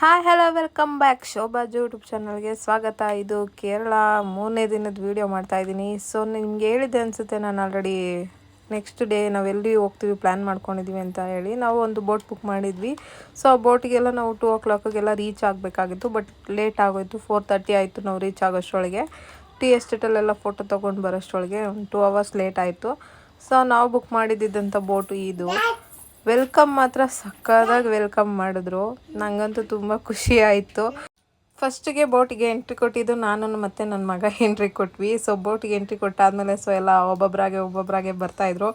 Hi hello welcome back Shobha's YouTube ಚಾನಲ್ಗೆ ಸ್ವಾಗತ. ಇದು ಕೇರಳ ಮೂರನೇ ದಿನದ ವೀಡಿಯೋ ಮಾಡ್ತಾ ಇದ್ದೀನಿ. ಸೊ ನಿಮ್ಗೆ ಹೇಳಿದ್ದೆ ಅನಿಸುತ್ತೆ, ನಾನು ಆಲ್ರೆಡಿ ನೆಕ್ಸ್ಟ್ ಡೇ ನಾವು ಎಲ್ಲಿ ಹೋಗ್ತೀವಿ ಪ್ಲ್ಯಾನ್ ಮಾಡ್ಕೊಂಡಿದ್ದೀವಿ ಅಂತ ಹೇಳಿ. ನಾವು ಒಂದು ಬೋಟ್ ಬುಕ್ ಮಾಡಿದ್ವಿ. ಸೊ ಆ ಬೋಟಿಗೆಲ್ಲ ನಾವು ಟೂ ಓ ಕ್ಲಾಕಿಗೆಲ್ಲ ರೀಚ್ ಆಗಬೇಕಾಗಿತ್ತು ಬಟ್ ಲೇಟ್ ಆಗೋಯ್ತು. ಫೋರ್ ತರ್ಟಿ ಆಯಿತು ನಾವು ರೀಚ್ ಆಗೋಷ್ಟೊಳಗೆ ಟೀ ಎಸ್ಟೇಟಲ್ಲೆಲ್ಲ ಫೋಟೋ ತೊಗೊಂಡು ಬರೋಷ್ಟೊಳಗೆ ಒಂದು ಟೂ ಅವರ್ಸ್ ಲೇಟ್ ಆಯಿತು. ಸೊ ನಾವು ಬುಕ್ ಮಾಡಿದ್ದಂಥ ಬೋಟು ಇದು. ವೆಲ್ಕಮ್ ಮಾತ್ರ ಸಕ್ಕತ್ತಾಗಿ ವೆಲ್ಕಮ್ ಮಾಡಿದ್ರು. ನನಗಂತೂ ತುಂಬ ಖುಷಿ ಆಯಿತು. ಫಸ್ಟಿಗೆ ಬೋಟಿಗೆ ಎಂಟ್ರಿ ಕೊಟ್ಟಿದ್ದು ನಾನು ಮತ್ತು ನನ್ನ ಮಗ ಎಂಟ್ರಿ ಕೊಟ್ವಿ. ಸೊ ಬೋಟಿಗೆ ಎಂಟ್ರಿ ಕೊಟ್ಟಾದ್ಮೇಲೆ ಸೊ ಎಲ್ಲ ಒಬ್ಬೊಬ್ಬರಾಗೆ ಒಬ್ಬೊಬ್ಬರಾಗೆ ಬರ್ತಾಯಿದ್ರು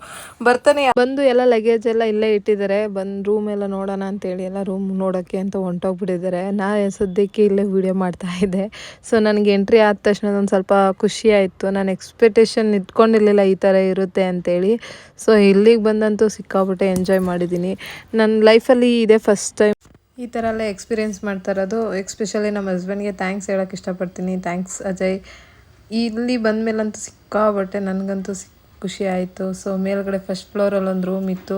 ಬರ್ತಾನೆ ಬಂದು ಎಲ್ಲ ಲಗೇಜ್ ಎಲ್ಲ ಇಲ್ಲೇ ಇಟ್ಟಿದ್ದಾರೆ. ಬಂದು ರೂಮ್ ಎಲ್ಲ ನೋಡೋಣ ಅಂತೇಳಿ ಎಲ್ಲ ರೂಮ್ ನೋಡೋಕ್ಕೆ ಅಂತ ಹೊಂಟೋಗ್ಬಿಟ್ಟಿದ್ದಾರೆ. ನಾನು ಸದ್ಯಕ್ಕೆ ಇಲ್ಲೇ ವೀಡಿಯೋ ಮಾಡ್ತಾ ಇದ್ದೆ. ಸೊ ನನಗೆ ಎಂಟ್ರಿ ಆದ ತಕ್ಷಣ ಒಂದು ಸ್ವಲ್ಪ ಖುಷಿ ಆಯಿತು. ನಾನು ಎಕ್ಸ್ಪೆಕ್ಟೇಷನ್ ಇಟ್ಕೊಂಡಿರಲಿಲ್ಲ ಈ ಥರ ಇರುತ್ತೆ ಅಂತೇಳಿ. ಸೊ ಇಲ್ಲಿಗೆ ಬಂದಂತೂ ಸಿಕ್ಕಾಬಿಟ್ಟೆ ಎಂಜಾಯ್ ಮಾಡಿದ್ದೀನಿ. ನನ್ನ ಲೈಫಲ್ಲಿ ಇದೇ ಫಸ್ಟ್ ಟೈಮ್ ಈ ಥರ ಎಲ್ಲ ಎಕ್ಸ್ಪೀರಿಯೆನ್ಸ್ ಮಾಡ್ತಾ ಇರೋದು ಎಕ್ಸ್ಪೆಷಲಿ ನಮ್ಮ ಹಸ್ಬೆಂಡ್ಗೆ ಥ್ಯಾಂಕ್ಸ್ ಹೇಳೋಕ್ಕೆ ಇಷ್ಟಪಡ್ತೀನಿ. ಥ್ಯಾಂಕ್ಸ್ ಅಜಯ್. ಇಲ್ಲಿ ಬಂದಮೇಲಂತೂ ಸಿಕ್ಕಾಬಟ್ಟೆ ನನಗಂತೂ ಸಿಕ್ ಖುಷಿ ಆಯಿತು. ಸೊ ಮೇಲ್ಗಡೆ ಫಸ್ಟ್ ಫ್ಲೋರಲ್ಲಿ ಒಂದು ರೂಮ್ ಇತ್ತು.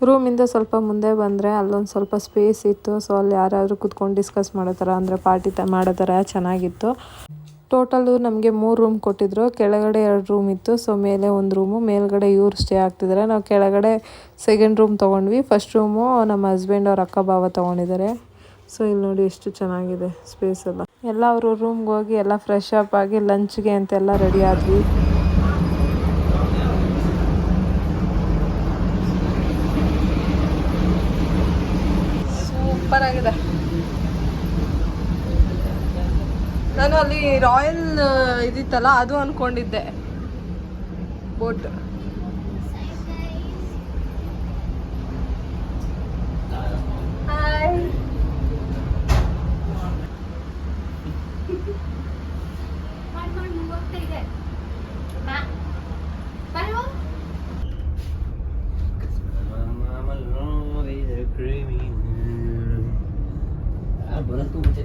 ರೂಮಿಂದ ಸ್ವಲ್ಪ ಮುಂದೆ ಬಂದರೆ ಅಲ್ಲೊಂದು ಸ್ವಲ್ಪ ಸ್ಪೇಸ್ ಇತ್ತು. ಸೊ ಅಲ್ಲಿ ಯಾರಾದರೂ ಕುತ್ಕೊಂಡು ಡಿಸ್ಕಸ್ ಮಾಡೋ ಥರ ಅಂದರೆ ಪಾರ್ಟಿ ತ ಮಾಡೋ ಥರ ಚೆನ್ನಾಗಿತ್ತು. ಟೋಟಲು ನಮಗೆ ಮೂರು ರೂಮ್ ಕೊಟ್ಟಿದ್ರು. ಕೆಳಗಡೆ ಎರಡು ರೂಮ್ ಇತ್ತು. ಸೊ ಮೇಲೆ ಒಂದು ರೂಮು ಮೇಲ್ಗಡೆ ಇವ್ರು ಸ್ಟೇ ಆಗ್ತಿದ್ದಾರೆ ನಾವು ಕೆಳಗಡೆ ಸೆಕೆಂಡ್ ರೂಮ್ ತೊಗೊಂಡ್ವಿ. ಫಸ್ಟ್ ರೂಮು ನಮ್ಮ ಹಸ್ಬೆಂಡ್ ಅವ್ರ ಅಕ್ಕ ಭಾವ ತೊಗೊಂಡಿದ್ದಾರೆ ಸೊ ಇಲ್ಲಿ ನೋಡಿ ಎಷ್ಟು ಚೆನ್ನಾಗಿದೆ ಸ್ಪೇಸ್ ಎಲ್ಲ. ಎಲ್ಲ ಅವರು ರೂಮ್ಗೆ ಹೋಗಿ ಎಲ್ಲ ಫ್ರೆಶ್ ಅಪ್ ಆಗಿ ಲಂಚ್ಗೆ ಅಂತೆಲ್ಲ ರೆಡಿ ಆದ್ವಿ. ಸೂಪರ್ ಆಗಿದೆ. ನಾನು ಅಲ್ಲಿ ರಾಯಲ್ ಇದಿತ್ತಲ್ಲ ಅದು ಅನ್ಕೊಂಡಿದ್ದೆ. Boat hi Ah, bola tu macam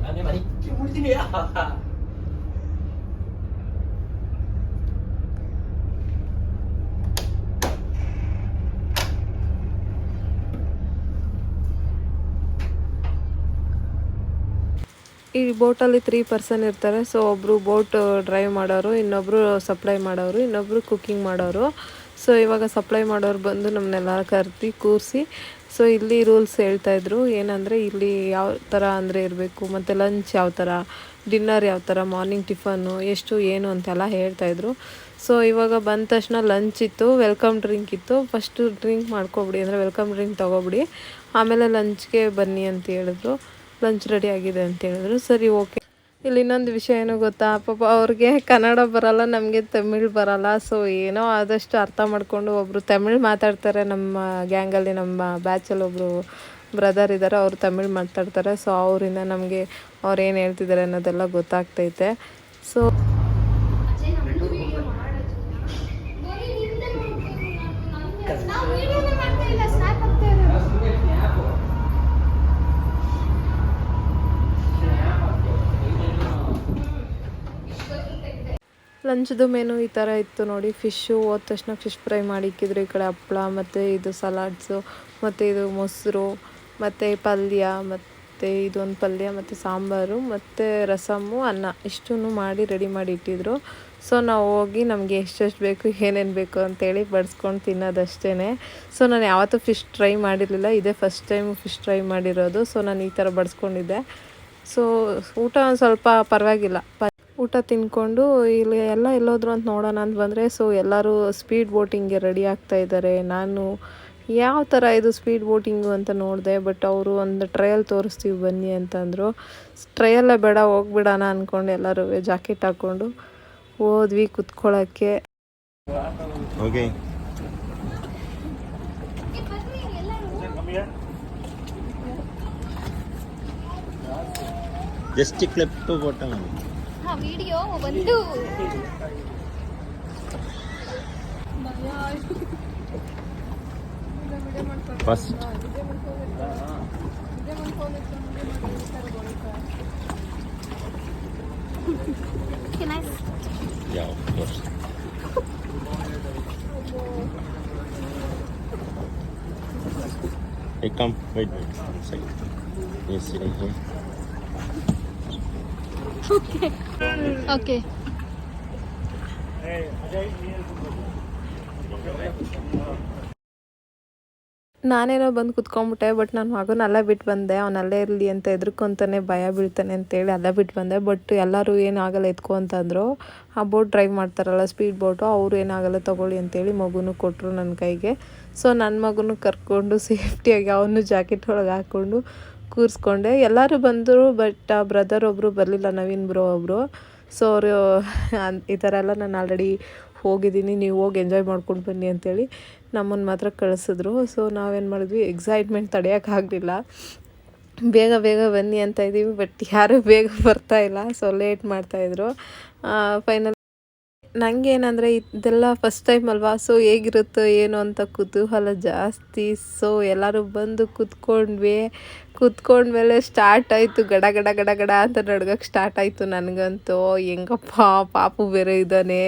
ಈ ಬೋಟಲ್ಲಿ ತ್ರೀ ಪರ್ಸನ್ ಇರ್ತಾರೆ. ಸೊ ಒಬ್ಬರು ಬೋಟ್ ಡ್ರೈವ್ ಮಾಡೋರು ಇನ್ನೊಬ್ಬರು ಸಪ್ಲೈ ಮಾಡೋರು ಇನ್ನೊಬ್ಬರು ಕುಕ್ಕಿಂಗ್ ಮಾಡೋರು. ಸೊ ಇವಾಗ ಸಪ್ಲೈ ಮಾಡೋರು ಬಂದು ನಮ್ಮನ್ನೆಲ್ಲ ಕರ್ತಿ ಕೂರಿಸಿ. ಸೊ ಇಲ್ಲಿ ರೂಲ್ಸ್ ಹೇಳ್ತಾಯಿದ್ರು ಏನಂದರೆ, ಇಲ್ಲಿ ಯಾವ ಥರ ಅಂದರೆ ಇರಬೇಕು, ಮತ್ತು ಲಂಚ್ ಯಾವ ಥರ ಡಿನ್ನರ್ ಯಾವ ಥರ ಮಾರ್ನಿಂಗ್ ಟಿಫನ್ನು ಎಷ್ಟು, ಏನು ಅಂತೆಲ್ಲ ಹೇಳ್ತಾಯಿದ್ರು ಸೊ ಇವಾಗ ಬಂದ ತಕ್ಷಣ ಲಂಚ್ ಇತ್ತು ವೆಲ್ಕಮ್ ಡ್ರಿಂಕ್ ಇತ್ತು. ಫಸ್ಟು ಡ್ರಿಂಕ್ ಮಾಡ್ಕೊಬಿಡಿ, ಅಂದರೆ ವೆಲ್ಕಮ್ ಡ್ರಿಂಕ್ ತೊಗೊಬಿಡಿ. ಆಮೇಲೆ ಲಂಚ್ಗೆ ಬನ್ನಿ ಅಂತ ಹೇಳಿದ್ರು. ಲಂಚ್ ರೆಡಿ ಆಗಿದೆ ಅಂತ ಹೇಳಿದ್ರು. ಸರಿ, ಓಕೆ. ಇಲ್ಲಿ ಇನ್ನೊಂದು ವಿಷಯ ಏನೋ ಗೊತ್ತಾ? ಪಾಪ ಅವ್ರಿಗೆ ಕನ್ನಡ ಬರಲ್ಲ, ನಮಗೆ ತಮಿಳ್ ಬರಲ್ಲ. ಸೊ ಏನೋ ಆದಷ್ಟು ಅರ್ಥ ಮಾಡಿಕೊಂಡು ಒಬ್ಬರು ತಮಿಳ್ ಮಾತಾಡ್ತಾರೆ. ನಮ್ಮ ಗ್ಯಾಂಗಲ್ಲಿ ನಮ್ಮ ಬ್ಯಾಚಲ್ಲಿ ಒಬ್ಬರು ಬ್ರದರ್ ಇದ್ದಾರೆ ಅವರು ತಮಿಳ್ ಮಾತಾಡ್ತಾರೆ. ಸೊ ಅವರಿಂದ ನಮಗೆ ಅವ್ರು ಏನು ಹೇಳ್ತಿದ್ದಾರೆ ಅನ್ನೋದೆಲ್ಲ ಗೊತ್ತಾಗ್ತೈತೆ. ಸೊ ನಾವು ವಿಡಿಯೋನೇ ಮಾಡ್ತಾ ಇಲ್ಲ ಸ್ನ್ಯಾಪ್ ಹಾಕ್ತಾ ಇರೋದು ಲಂಚ್ದು ಮೆನು ಈ ಥರ ಇತ್ತು ನೋಡಿ. ಫಿಶ್ಶು ಹೋದ ತಕ್ಷಣ ಫಿಶ್ ಫ್ರೈ ಮಾಡಿ ಇಕ್ಕಿದ್ರು ಈ ಕಡೆ ಹಪ್ಪಳ, ಮತ್ತು ಇದು ಸಲಾಡ್ಸು ಮತ್ತು ಇದು ಮೊಸರು, ಮತ್ತು ಪಲ್ಯ, ಮತ್ತು ಇದೊಂದು ಪಲ್ಯ, ಮತ್ತು ಸಾಂಬಾರು, ಮತ್ತು ರಸಮ್ಮು ಅನ್ನ ಇಷ್ಟೂ ಮಾಡಿ ರೆಡಿ ಮಾಡಿ ಇಟ್ಟಿದ್ರು. ಸೊ ನಾವು ಹೋಗಿ ನಮಗೆ ಎಷ್ಟೆಷ್ಟು ಬೇಕು, ಏನೇನು ಬೇಕು ಅಂತೇಳಿ ಬಡಿಸ್ಕೊಂಡು ತಿನ್ನೋದಷ್ಟೇ ಸೊ ನಾನು ಯಾವತ್ತೂ ಫಿಶ್ ಟ್ರೈ ಮಾಡಿರಲಿಲ್ಲ. ಇದೇ ಫಸ್ಟ್ ಟೈಮ್ ಫಿಶ್ ಟ್ರೈ ಮಾಡಿರೋದು. ಸೊ ನಾನು ಈ ಥರ ಬಡಿಸ್ಕೊಂಡಿದ್ದೆ. ಸೊ ಊಟ ಒಂದು ಸ್ವಲ್ಪ ಪರವಾಗಿಲ್ಲ. ಊಟ ತಿನ್ಕೊಂಡು ಇಲ್ಲಿ ಎಲ್ಲ ಎಲ್ಲೋದ್ರು ಅಂತ ನೋಡೋಣ ಅಂತ ಬಂದರೆ ಸೊ ಎಲ್ಲರೂ ಸ್ಪೀಡ್ ಬೋಟಿಂಗ್ಗೆ ರೆಡಿ ಆಗ್ತಾ ಇದ್ದಾರೆ. ನಾನು ಯಾವ ಥರ ಇದು ಸ್ಪೀಡ್ ಬೋಟಿಂಗು ಅಂತ ನೋಡಿದೆ ಬಟ್ ಅವರು ಒಂದು ಟ್ರಯಲ್ ತೋರಿಸ್ತೀವಿ ಬನ್ನಿ ಅಂತಂದರು. ಟ್ರಯಲ್ಲೇ ಬೇಡ, ಹೋಗ್ಬಿಡೋಣ ಅಂದ್ಕೊಂಡು ಎಲ್ಲರೂ ಜಾಕೆಟ್ ಹಾಕ್ಕೊಂಡು ಹೋದ್ವಿ ಕುತ್ಕೊಳ್ಳೋಕ್ಕೆ Okay. ಜಸ್ಟ್ ಕ್ಲಿಪ್ ವಿಡಿಯೋ ಒಂದು first Can I Yeah, of course. Hey, come. Wait, wait. One second. Yes, sit right here. Okay okay ನಾನೇನೋ ಬಂದು ಕುತ್ಕೊಂಡ್ಬಿಟ್ಟೆ ಬಟ್ ನನ್ನ ಮಗನ ಅಲ್ಲೇ ಬಿಟ್ಟು ಬಂದೆ. ಅವ್ನು ಅಲ್ಲೇ ಇರಲಿ ಅಂತ ಎದ್ರಕೊಂತಾನೆ, ಭಯ ಬೀಳ್ತಾನೆ ಅಂತೇಳಿ ಅಲ್ಲೇ ಬಿಟ್ಟು ಬಂದೆ. ಬಟ್ ಎಲ್ಲರೂ ಏನಾಗಲ್ಲ ಎತ್ಕೊ ಅಂತಂದರು. ಆ ಬೋಟ್ ಡ್ರೈವ್ ಮಾಡ್ತಾರಲ್ಲ ಸ್ಪೀಡ್ ಬೋಟು ಅವರು ಏನಾಗಲ್ಲ ತೊಗೊಳ್ಳಿ ಅಂತೇಳಿ ಮಗುನು ಕೊಟ್ಟರು ನನ್ನ ಕೈಗೆ. ಸೊ ನನ್ನ ಮಗುನು ಕರ್ಕೊಂಡು ಸೇಫ್ಟಿಯಾಗಿ ಅವನು ಜಾಕೆಟ್ ಒಳಗೆ ಹಾಕ್ಕೊಂಡು ಕೂರಿಸ್ಕೊಂಡೆ. ಎಲ್ಲರೂ ಬಂದರು ಬಟ್ ಆ ಬ್ರದರ್ ಒಬ್ಬರು ಬರಲಿಲ್ಲ, ನವೀನ್ ಬ್ರೋ ಒಬ್ಬರು ಸೊ ಅವರು ಈ ಥರ ಎಲ್ಲ ನಾನು ಆಲ್ರೆಡಿ ಹೋಗಿದ್ದೀನಿ, ನೀವು ಹೋಗಿ ಎಂಜಾಯ್ ಮಾಡ್ಕೊಂಡು ಬನ್ನಿ ಅಂತೇಳಿ ನಮ್ಮನ್ನು ಮಾತ್ರ ಕಳಿಸಿದ್ರು. ಸೊ ನಾವೇನು ಮಾಡಿದ್ವಿ ಎಕ್ಸೈಟ್ಮೆಂಟ್ ತಡೆಯೋಕ್ಕಾಗಲಿಲ್ಲ ಬೇಗ ಬೇಗ ಬನ್ನಿ ಅಂತ ಇದ್ದೀವಿ ಬಟ್ ಯಾರೂ ಬೇಗ ಬರ್ತಾ ಇಲ್ಲ. ಸೊ ಲೇಟ್ ಮಾಡ್ತಾಯಿದ್ರು ಫೈನಲ್ ನನಗೆ ಏನಂದರೆ ಇದೆಲ್ಲ ಫಸ್ಟ್ ಟೈಮ್ ಅಲ್ವಾ? ಸೊ ಹೇಗಿರುತ್ತೋ ಏನು ಅಂತ ಕುತೂಹಲ ಜಾಸ್ತಿ. ಸೊ ಎಲ್ಲರೂ ಬಂದು ಕುತ್ಕೊಂಡ್ವಿ. ಕುತ್ಕೊಂಡ್ಮೇಲೆ ಸ್ಟಾರ್ಟ್ ಆಯಿತು ಗಡ ಗಡ ಗಡ ಗಡ ಅಂತ ನಡ್ಗಕ್ಕೆ ಸ್ಟಾರ್ಟ್ ಆಯಿತು ನನಗಂತೂ. ಹೆಂಗಪ್ಪ, ಪಾಪು ಬೇರೆ ಇದ್ದಾನೆ.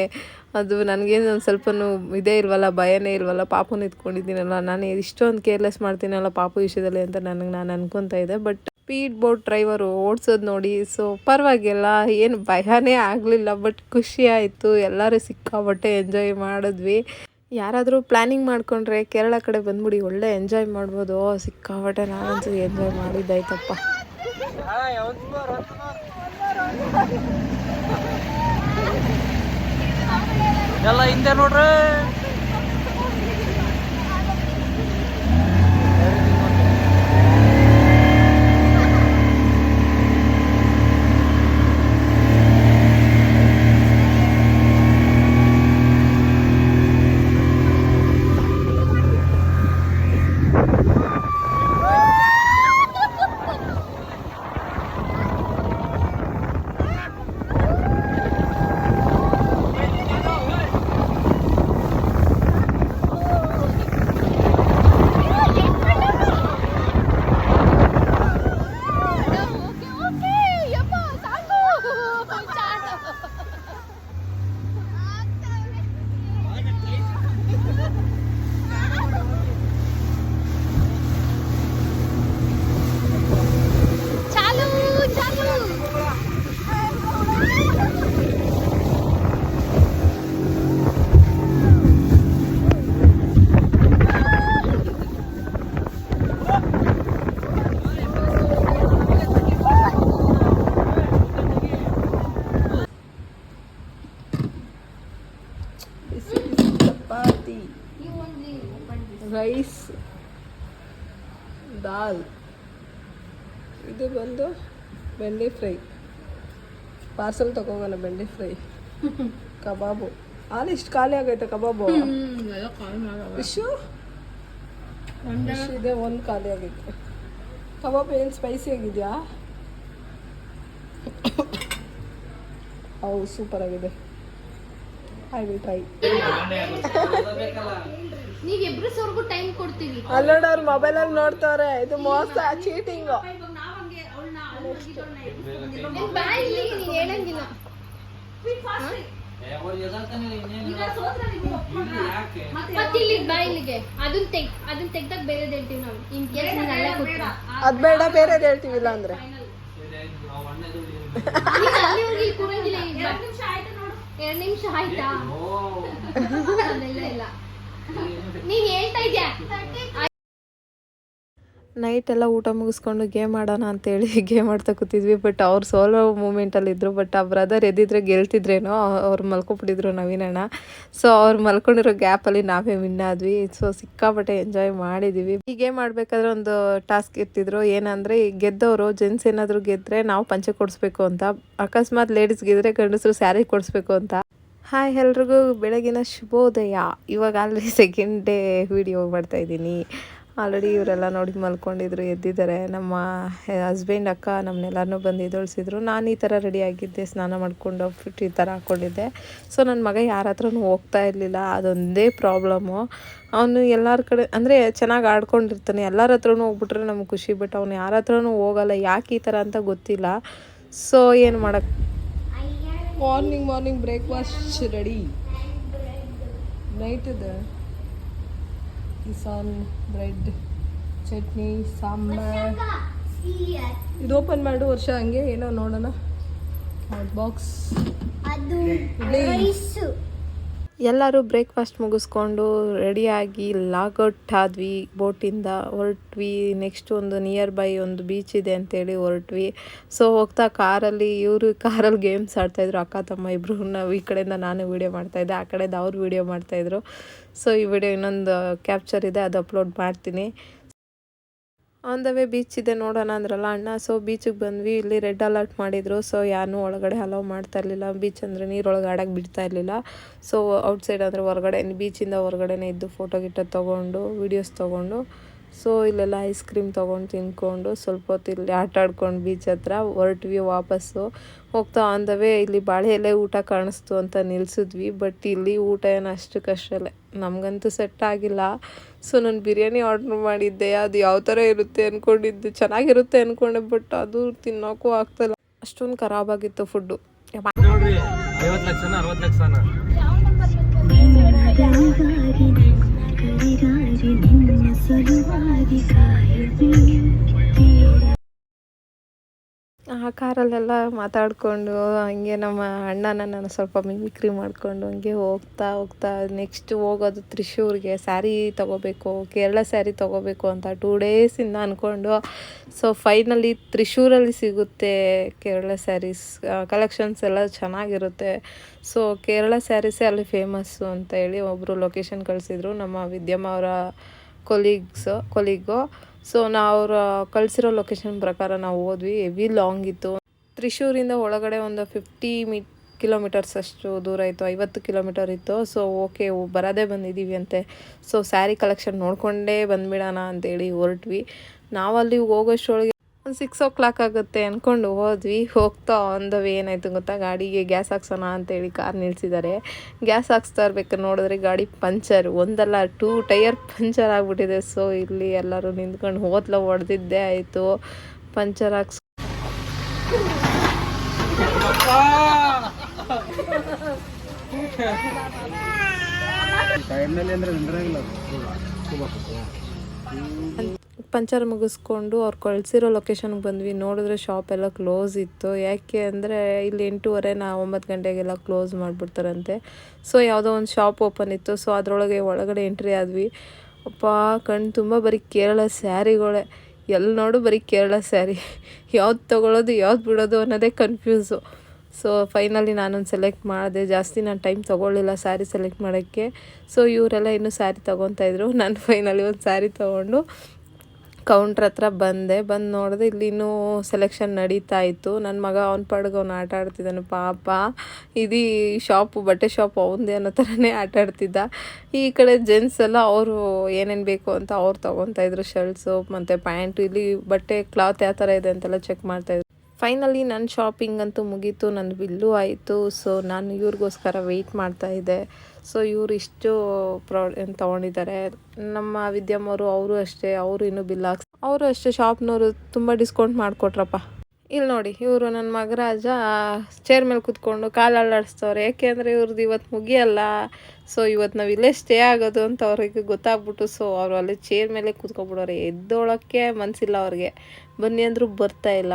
ಅದು ನನಗೇನು ಒಂದು ಸ್ವಲ್ಪನೂ ಇದೇ ಇಲ್ವಲ್ಲ, ಭಯನೇ ಇಲ್ವಲ್ಲ, ಪಾಪನ ಇದ್ಕೊಂಡಿದ್ದೀನಲ್ಲ. ನಾನು ಇಷ್ಟೊಂದು ಕೇರ್ಲೆಸ್ ಮಾಡ್ತೀನಲ್ಲ ಪಾಪು ವಿಷಯದಲ್ಲಿ ಅಂತ ನನಗೆ ನಾನು ಅನ್ಕೊತಾ ಇದ್ದೆ. ಬಟ್ ಸ್ಪೀಡ್ ಬೋಟ್ ಡ್ರೈವರು ಓಡಿಸೋದು ನೋಡಿ ಸೊ ಪರವಾಗಿಲ್ಲ, ಏನು ಭಯನೇ ಆಗಲಿಲ್ಲ ಬಟ್ ಖುಷಿ ಆಯಿತು, ಎಲ್ಲರೂ ಸಿಕ್ಕಾಬಟ್ಟೆ ಎಂಜಾಯ್ ಮಾಡಿದ್ವಿ. ಯಾರಾದರೂ ಪ್ಲ್ಯಾನಿಂಗ್ ಮಾಡಿಕೊಂಡ್ರೆ ಕೇರಳ ಕಡೆ ಬಂದ್ಬಿಡಿ, ಒಳ್ಳೆ ಎಂಜಾಯ್ ಮಾಡ್ಬೋದು. ಸಿಕ್ಕಾಬಟ್ಟೆ ನಾನಂತೂ ಎಂಜಾಯ್ ಮಾಡಿದ್ದಾಯ್ತಪ್ಪ. ಎಲ್ಲ ಹಿಂದೆ ನೋಡ್ರಿ. ಬೆಂಡೆ ಫ್ರೈ. ಪಾರ್ಸಲ್ ತಗೋಗೋಣ ಬೆಂಡೆ ಫ್ರೈ. ಕಬಾಬು. ಹಾಲು ಇಷ್ಟು ಖಾಲಿ ಆಗೈತೆ ಕಬಾಬು. ಇಶು ಇದೆ ಒಂದು ಖಾಲಿ ಆಗೈತೆ. ಕಬಾಬ್ ಏನು ಸ್ಪೈಸಿ ಆಗಿದೆಯಾ? ಹೌದು ಸೂಪರ್ ಆಗಿದೆ. ಐ ವಿಲ್ ಟ್ರೈ ನೀವ್ ಅವ್ರ ಟೈಮ್ ಕೊಡ್ತೀವಿ. ಅಲ್ಲೋಡ ಅವ್ರು ಮೊಬೈಲಲ್ಲಿ ನೋಡ್ತಾರೆ ಇದು ಮೋಸ ಚೀಟಿಂಗು ನಿನ್ ಬಾಯ್ ಇಲ್ಲಿಗೆ ನೀನ್ ಹೇಳಂಗಿಲ್ಲ ಹೇಳ್ತೀವಿ ಅದ್ ಬೇಡ ಅಂದ್ರೆ ನೀನ್ ಹೋಗಿ ಇಲ್ಲಿ ಈಗ ಎರಡ್ ನಿಮಿಷ ಆಯ್ತಾ ಅದೆಲ್ಲ ಇಲ್ಲ. ನೀನ್ ಹೇಳ್ತಾ ಇದ್ಯಾ? ನೈಟ್ ಎಲ್ಲ ಊಟ ಮುಗಿಸ್ಕೊಂಡು ಗೇಮ್ ಆಡೋಣ ಅಂತೇಳಿ ಗೇಮ್ ಆಡ್ತಾ ಕೂತಿದ್ವಿ. ಬಟ್ ಅವ್ರು ಸೋಲೋ ಮೂಮೆಂಟಲ್ಲಿ ಇದ್ರು. ಬಟ್ ಆ ಬ್ರದರ್ ಎದ್ದಿದ್ರೆ ಗೆಲ್ತಿದ್ರೇನೋ, ಅವ್ರು ಮಲ್ಕೊಬಿಟ್ಟಿದ್ರು ನವೀನಣ್ಣ ಸೊ ಅವ್ರು ಮಲ್ಕೊಂಡಿರೋ ಗ್ಯಾಪಲ್ಲಿ ನಾವೇ ವಿನ್ ಆದ್ವಿ. ಸೊ ಸಿಕ್ಕಾಪಟ್ಟೆ ಎಂಜಾಯ್ ಮಾಡಿದ್ದೀವಿ ಈ ಗೇಮ್ ಆಡಬೇಕಾದ್ರೆ ಒಂದು ಟಾಸ್ಕ್ ಇರ್ತಿದ್ರು. ಏನಂದರೆ ಗೆದ್ದವರು ಜೆಂಟ್ಸ್ ಏನಾದರೂ ಗೆದ್ದರೆ ನಾವು ಪಂಚೆ ಕೊಡಿಸ್ಬೇಕು ಅಂತ. ಅಕಸ್ಮಾತ್ ಲೇಡೀಸ್ ಗೆದ್ರೆ ಗಂಡಸರು ಸ್ಯಾರಿ ಕೊಡಿಸ್ಬೇಕು ಅಂತ. ಹಾಯ್ ಎಲ್ರಿಗೂ. ಬೆಳಗಿನ ಶುಭೋದಯ. ಇವಾಗ ಆಲ್ರೆಡಿ ಸೆಕೆಂಡ್ ಡೇ ವಿಡಿಯೋ ಮಾಡ್ತಾ ಇದ್ದೀನಿ. ಆಲ್ರೆಡಿ ಇವರೆಲ್ಲ ನೋಡಿ ಮಲ್ಕೊಂಡಿದ್ರು, ಎದ್ದಿದ್ದಾರೆ. ನಮ್ಮ ಹಸ್ಬೆಂಡ್ ಅಕ್ಕ ನಮ್ಮನ್ನೆಲ್ಲರನ್ನೂ ಬಂದು ಎದೊಳಿಸಿದ್ರು ನಾನು ಈ ಥರ ರೆಡಿ ಆಗಿದ್ದೆ, ಸ್ನಾನ ಮಾಡ್ಕೊಂಡು ಫಿಟ್ ಈ ಥರ ಹಾಕ್ಕೊಂಡಿದ್ದೆ ಸೊ ನನ್ನ ಮಗ ಯಾರ ಹತ್ರನೂ ಹೋಗ್ತಾ ಇರಲಿಲ್ಲ. ಅದೊಂದೇ ಪ್ರಾಬ್ಲಮ್ಮು ಅವನು ಎಲ್ಲರ ಕಡೆ, ಅಂದರೆ ಚೆನ್ನಾಗಿ ಆಡ್ಕೊಂಡಿರ್ತಾನೆ. ಎಲ್ಲರ ಹತ್ರನೂ ಹೋಗ್ಬಿಟ್ರೆ ನಮ್ಗೆ ಖುಷಿ ಬಟ್ ಅವ್ನು ಯಾರ ಹತ್ರನೂ ಹೋಗಲ್ಲ. ಯಾಕೆ ಈ ಥರ ಅಂತ ಗೊತ್ತಿಲ್ಲ. ಸೊ ಏನು ಮಾಡೋಕ್ಕೆ morning morning breakfast ready night ಇದೆ. ಕಿಸಾನ್ ಬ್ರೆಡ್ ಚಟ್ನಿ ಸಾಂಬಾರ್. ಇದು ಓಪನ್ ಮಾಡು ವರ್ಷ ಹಂಗೆ ಏನೋ ನೋಡೋಣ. ಬಾಕ್ಸ್ ಎಲ್ಲರೂ ಬ್ರೇಕ್ಫಾಸ್ಟ್ ಮುಗಿಸ್ಕೊಂಡು ರೆಡಿಯಾಗಿ ಲಾಗೌಟ್ ಆದ್ವಿ ಬೋಟಿಂದ ಹೊರಟ್ವಿ. ನೆಕ್ಸ್ಟ್ ಒಂದು ನಿಯರ್ ಬೈ ಒಂದು ಬೀಚ್ ಇದೆ ಅಂತೇಳಿ ಹೊರಟ್ವಿ. ಸೊ ಹೋಗ್ತಾ ಕಾರಲ್ಲಿ, ಇವರು ಕಾರಲ್ಲಿ ಗೇಮ್ಸ್ ಆಡ್ತಾಯಿದ್ರು, ಅಕ್ಕ, ತಮ್ಮ ಇಬ್ಬರು ನಾವು ಈ ಕಡೆಯಿಂದ ನಾನು ವೀಡಿಯೋ ಮಾಡ್ತಾಯಿದ್ದೆ ಆ ಕಡೆಯಿಂದ ಅವ್ರು ವೀಡಿಯೋ ಮಾಡ್ತಾಯಿದ್ರು ಸೊ ಈ ವಿಡಿಯೋ ಇನ್ನೊಂದು ಕ್ಯಾಪ್ಚರ್ ಇದೆ, ಅದು ಅಪ್ಲೋಡ್ ಮಾಡ್ತೀನಿ. ಆನ್ ದ ವೇ ಬೀಚ್ ಇದೆ ನೋಡೋಣ ಅಂದ್ರಲ್ಲ ಅಣ್ಣ. ಸೊ ಬೀಚಿಗೆ ಬಂದ್ವಿ. ಇಲ್ಲಿ ರೆಡ್ ಅಲರ್ಟ್ ಮಾಡಿದ್ರು. ಸೊ ಯಾರನ್ನೂ ಒಳಗಡೆ ಅಲೋ ಮಾಡ್ತಾ ಇರಲಿಲ್ಲ. ಬೀಚ್ ಅಂದರೆ ನೀರೊಳಗೆ ಆಡಕ್ಕೆ ಬಿಡ್ತಾ ಇರಲಿಲ್ಲ. ಸೊ ಔಟ್ಸೈಡ್ ಅಂದರೆ ಹೊರಗಡೆ ಬೀಚಿಂದ ಹೊರಗಡೆನೇ ಇದ್ದು ಫೋಟೋ ಗಿಟ್ಟ ತೊಗೊಂಡು ವೀಡಿಯೋಸ್ ತೊಗೊಂಡು. ಸೊ ಇಲ್ಲೆಲ್ಲ ಐಸ್ ಕ್ರೀಮ್ ತೊಗೊಂಡು ತಿನ್ಕೊಂಡು ಸ್ವಲ್ಪ ಹೊತ್ತು ಇಲ್ಲಿ ಆಟ ಆಡ್ಕೊಂಡು ಬೀಚ್ ಹತ್ರ ಹೊರಟ್ವಿ ವಾಪಸ್ಸು. ಹೋಗ್ತಾ ಆನ್ ದ ವೇ ಇಲ್ಲಿ ಬಾಳೆ ಎಲೆ ಊಟ ಕಾಣಿಸ್ತು ಅಂತ ನಿಲ್ಲಿಸಿದ್ವಿ ಬಟ್ ಇಲ್ಲಿ ಊಟ ಏನು ಅಷ್ಟಕ್ಕಷ್ಟಲ್ಲೇ ನಮಗಂತೂ ಸೆಟ್ ಆಗಿಲ್ಲ. ಸೊ ನಾನು ಬಿರಿಯಾನಿ ಆರ್ಡ್ರ್ ಮಾಡಿದ್ದೆ. ಅದು ಯಾವ ಥರ ಇರುತ್ತೆ ಅಂದ್ಕೊಂಡಿದ್ದು ಚೆನ್ನಾಗಿರುತ್ತೆ ಅಂದ್ಕೊಂಡೆ ಬಟ್ ಅದು ತಿನ್ನೋಕ್ಕೂ ಆಗ್ತಾಯಿಲ್ಲ ಅಷ್ಟೊಂದು ಖರಾಬಾಗಿತ್ತು ಫುಡ್ಡು ನೋಡ್ರಿ ಐವತ್ತು ಲಕ್ಷನ ಅರವತ್ತು ಲಕ್ಷನ ಆ ಕಾರಲ್ಲೆಲ್ಲ ಮಾತಾಡಿಕೊಂಡು ಹಂಗೆ ನಮ್ಮ ಅಣ್ಣನ ನಾನು ಸ್ವಲ್ಪ ಮಿಮಿಕ್ರಿ ಮಾಡಿಕೊಂಡು ಹಂಗೆ ಹೋಗ್ತಾ ಹೋಗ್ತಾ ನೆಕ್ಸ್ಟ್ ಹೋಗೋದು ತ್ರಿಶೂರ್ಗೆ ಸ್ಯಾರಿ ತೊಗೋಬೇಕು, ಕೇರಳ ಸ್ಯಾರಿ ತೊಗೋಬೇಕು ಅಂತ ಟೂ ಡೇಸಿಂದ ಅಂದ್ಕೊಂಡು ಸೊ ಫೈನಲಿ ತ್ರಿಶೂರಲ್ಲಿ ಸಿಗುತ್ತೆ ಕೇರಳ ಸ್ಯಾರೀಸ್ ಕಲೆಕ್ಷನ್ಸ್ ಎಲ್ಲ ಚೆನ್ನಾಗಿರುತ್ತೆ. ಸೊ ಕೇರಳ ಸ್ಯಾರೀಸೇ ಅಲ್ಲಿ ಫೇಮಸ್ಸು ಅಂತ ಹೇಳಿ ಒಬ್ಬರು ಲೊಕೇಶನ್ ಕಳಿಸಿದ್ರು ನಮ್ಮ ವಿದ್ಯಮ್ಮ ಅವರ ಕೊಲೀಗ್ಸು ಕೊಲೀಗು ಸೊ ನಾವು ಅವ್ರ ಕಳಿಸಿರೋ ಲೊಕೇಶನ್ ಪ್ರಕಾರ ನಾವು ಹೋದ್ವಿ. ಹೆವಿ ಲಾಂಗ್ ಇತ್ತು. ತ್ರಿಶೂರಿಂದ ಒಳಗಡೆ ಒಂದು ಫಿಫ್ಟಿ ಮೀ ಕಿಲೋಮೀಟರ್ಸ್ ಅಷ್ಟು ದೂರ ಇತ್ತು. ಐವತ್ತು ಕಿಲೋಮೀಟರ್ ಇತ್ತು. ಸೊ ಓಕೆ ಬರೋದೇ ಬಂದಿದ್ದೀವಿ ಅಂತೆ. ಸೊ ಸ್ಯಾರಿ ಕಲೆಕ್ಷನ್ ನೋಡಿಕೊಂಡೇ ಬಂದ್ಬಿಡೋಣ ಅಂತೇಳಿ ಹೊರಟ್ವಿ. ನಾವಲ್ಲಿ ಹೋಗೋಷ್ಟರೊಳಗೆ ಒಂದು ಸಿಕ್ಸ್ ಓ ಕ್ಲಾಕ್ ಆಗುತ್ತೆ ಅಂದ್ಕೊಂಡು ಹೋದ್ವಿ. ಹೋಗ್ತಾ ಆನ್ ದ ವೇ ಏನಾಯ್ತು ಗೊತ್ತಾ? ಗಾಡಿಗೆ ಗ್ಯಾಸ್ ಹಾಕ್ಸೋಣ ಅಂತೇಳಿ ಕಾರ್ ನಿಲ್ಲಿಸಿದ್ದಾರೆ ಗ್ಯಾಸ್ ಹಾಕ್ಸ್ತಾ ಇರ್ಬೇಕು ನೋಡಿದ್ರೆ ಗಾಡಿ ಪಂಚರ್ ಒಂದಲ್ಲ ಟೂ ಟೈಯರ್ ಪಂಚರ್ ಆಗಿಬಿಟ್ಟಿದೆ. ಸೊ ಇಲ್ಲಿ ಎಲ್ಲರೂ ನಿಂತ್ಕೊಂಡು ಹೋದ್ಲ ಹೊಡೆದಿದ್ದೇ ಆಯಿತು. ಪಂಚರ್ ಹಾಕ್ಸ್ ಪಂಚರ್ ಮುಗಿಸ್ಕೊಂಡು ಅವ್ರು ಕಳಿಸಿರೋ ಲೊಕೇಶನ್ಗೆ ಬಂದ್ವಿ. ನೋಡಿದ್ರೆ ಶಾಪ್ ಎಲ್ಲ ಕ್ಲೋಸ್ ಇತ್ತು. ಯಾಕೆ ಅಂದರೆ ಇಲ್ಲಿ ಎಂಟೂವರೆ ನಾ ಒಂಬತ್ತು ಗಂಟೆಗೆಲ್ಲ ಕ್ಲೋಸ್ ಮಾಡಿಬಿಡ್ತಾರಂತೆ. ಸೊ ಯಾವುದೋ ಒಂದು ಶಾಪ್ ಓಪನ್ ಇತ್ತು. ಸೊ ಅದರೊಳಗೆ ಒಳಗಡೆ ಎಂಟ್ರಿ ಆದ್ವಿ. ಅಪ್ಪ ಕಣ್ಣು ತುಂಬ ಬರೀ ಕೇರಳ ಸ್ಯಾರಿಗಳೇ. ಎಲ್ಲಿ ನೋಡು ಬರೀ ಕೇರಳ ಸ್ಯಾರಿ. ಯಾವ್ದು ತೊಗೊಳೋದು, ಯಾವ್ದು ಬಿಡೋದು ಅನ್ನೋದೇ ಕನ್ಫ್ಯೂಸು ಸೊ ಫೈನಲಿ ನಾನೊಂದು ಸೆಲೆಕ್ಟ್ ಮಾಡಿದೆ. ಜಾಸ್ತಿ ನಾನು ಟೈಮ್ ತೊಗೊಳ್ಳಿಲ್ಲ ಸ್ಯಾರಿ ಸೆಲೆಕ್ಟ್ ಮಾಡೋಕ್ಕೆ. ಸೊ ಇವರೆಲ್ಲ ಇನ್ನೂ ಸ್ಯಾರಿ ತೊಗೊತಾಯಿದ್ರು ನಾನು ಫೈನಲಿ ಒಂದು ಸ್ಯಾರಿ ತೊಗೊಂಡು ಕೌಂಟ್ರ್ ಹತ್ರ ಬಂದೆ. ಬಂದು ನೋಡಿದೆ ಇಲ್ಲಿ ಇನ್ನೂ ಸೆಲೆಕ್ಷನ್ ನಡೀತಾ ಇತ್ತು. ನನ್ನ ಮಗ ಅವ್ನ ಪಾಡ್ಗೆ ಅವ್ನು ಆಟ ಆಡ್ತಿದ್ದಾನೆ, ಪಾಪ. ಇದು ಶಾಪು ಬಟ್ಟೆ ಶಾಪ್ ಅವಂದೇ ಅನ್ನೋ ಥರನೇ ಆಟ ಆಡ್ತಿದ್ದ. ಈ ಕಡೆ ಜೆಂಟ್ಸ್ ಎಲ್ಲ ಅವರು ಏನೇನು ಬೇಕು ಅಂತ ಅವ್ರು ತೊಗೊತಾ ಇದ್ರು ಶರ್ಟ್ಸು ಮತ್ತು ಪ್ಯಾಂಟು. ಇಲ್ಲಿ ಬಟ್ಟೆ ಕ್ಲಾತ್ ಯಾವ ಥರ ಇದೆ ಅಂತೆಲ್ಲ ಚೆಕ್ ಮಾಡ್ತಾಯಿದ್ರು ಫೈನಲಿ ನನ್ನ ಶಾಪಿಂಗ್ ಅಂತೂ ಮುಗೀತು ನನ್ನ ಬಿಲ್ಲು ಆಯಿತು. ಸೊ ನಾನು ಇವ್ರಿಗೋಸ್ಕರ ವೆಯ್ಟ್ ಮಾಡ್ತಾ ಇದ್ದೆ. ಸೊ ಇವರು ಇಷ್ಟು ಪ್ರೊ ತೊಗೊಂಡಿದ್ದಾರೆ. ನಮ್ಮ ವಿದ್ಯಮ್ಮವರು ಅವರು ಅಷ್ಟೇ. ಅವರು ಇನ್ನೂ ಬಿಲ್ ಹಾಕ್ಸ್, ಅವರು ಅಷ್ಟೇ ಶಾಪ್ನವರು ತುಂಬ ಡಿಸ್ಕೌಂಟ್ ಮಾಡಿಕೊಟ್ರಪ್ಪ. ಇಲ್ಲಿ ನೋಡಿ, ಇವರು ನನ್ನ ಮಗರಾಜ ಚೇರ್ ಮೇಲೆ ಕೂತ್ಕೊಂಡು ಕಾಲು ಅಲ್ಲಾಡಿಸ್ತವ್ರೆ. ಯಾಕೆ ಅಂದರೆ ಇವ್ರದ್ದು ಇವತ್ತು ಮುಗಿಯಲ್ಲ. ಸೊ ಇವತ್ತು ನಾವು ಇಲ್ಲೇ ಸ್ಟೇ ಆಗೋದು ಅಂತ ಅವ್ರಿಗೆ ಗೊತ್ತಾಗ್ಬಿಟ್ಟು ಸೊ ಅವರು ಅಲ್ಲಿ ಚೇರ್ ಮೇಲೆ ಕೂತ್ಕೊಬಿಡೋರೆ ಎದ್ದೋಳಕ್ಕೆ ಮನಸ್ಸಿಲ್ಲ ಅವ್ರಿಗೆ. ಬನ್ನಿ ಅಂದರೂ ಬರ್ತಾ ಇಲ್ಲ.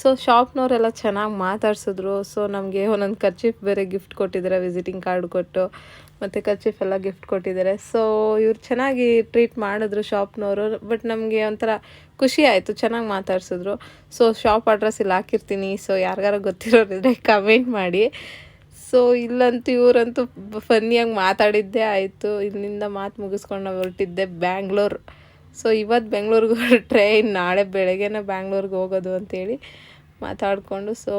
ಸೊ ಶಾಪ್ನವರೆಲ್ಲ ಚೆನ್ನಾಗಿ ಮಾತಾಡ್ಸಿದ್ರು. ಸೊ ನಮಗೆ ಒಂದೊಂದು ಖರ್ಚಿಫ್ ಬೇರೆ ಗಿಫ್ಟ್ ಕೊಟ್ಟಿದ್ದಾರೆ ವಿಸಿಟಿಂಗ್ ಕಾರ್ಡ್ ಕೊಟ್ಟು. ಮತ್ತು ಕರ್ಚೀಫ್ ಎಲ್ಲ ಗಿಫ್ಟ್ ಕೊಟ್ಟಿದ್ದಾರೆ. ಸೊ ಇವ್ರು ಚೆನ್ನಾಗಿ ಟ್ರೀಟ್ ಮಾಡಿದ್ರು ಶಾಪ್ನವರು ಬಟ್ ನಮಗೆ ಒಂಥರ ಖುಷಿ ಆಯಿತು, ಚೆನ್ನಾಗಿ ಮಾತಾಡ್ಸಿದ್ರು. ಸೊ ಶಾಪ್ ಅಡ್ರೆಸ್ ಇಲ್ಲಿ ಹಾಕಿರ್ತೀನಿ. ಸೊ ಯಾರಿಗಾರು ಗೊತ್ತಿರೋರಿದ್ರೆ ಕಮೆಂಟ್ ಮಾಡಿ. ಸೊ ಇಲ್ಲಂತೂ ಇವರಂತೂ ಫನ್ನಿಯಾಗಿ ಮಾತಾಡಿದ್ದೇ ಆಯಿತು. ಇಲ್ಲಿಂದ ಮಾತು ಮುಗಿಸ್ಕೊಂಡು ನಾವು ಹೊರಟಿದ್ದೆ ಬ್ಯಾಂಗ್ಳೂರು ಸೊ ಇವತ್ತು ಬೆಂಗ್ಳೂರಿಗೆ ಟ್ರೈನ್ ನಾಳೆ ಬೆಳಗ್ಗೆನೇ ಬ್ಯಾಂಗ್ಳೂರಿಗೆ ಹೋಗೋದು ಅಂತೇಳಿ ಮಾತಾಡಿಕೊಂಡು ಸೊ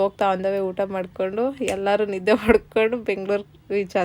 ಹೋಗ್ತಾ ಒಂದವೇ ಊಟ ಮಾಡಿಕೊಂಡು, ಎಲ್ಲರೂ ನಿದ್ದೆ ಮಾಡ್ಕೊಂಡು ಬೆಂಗ್ಳೂರು ರೀಚ್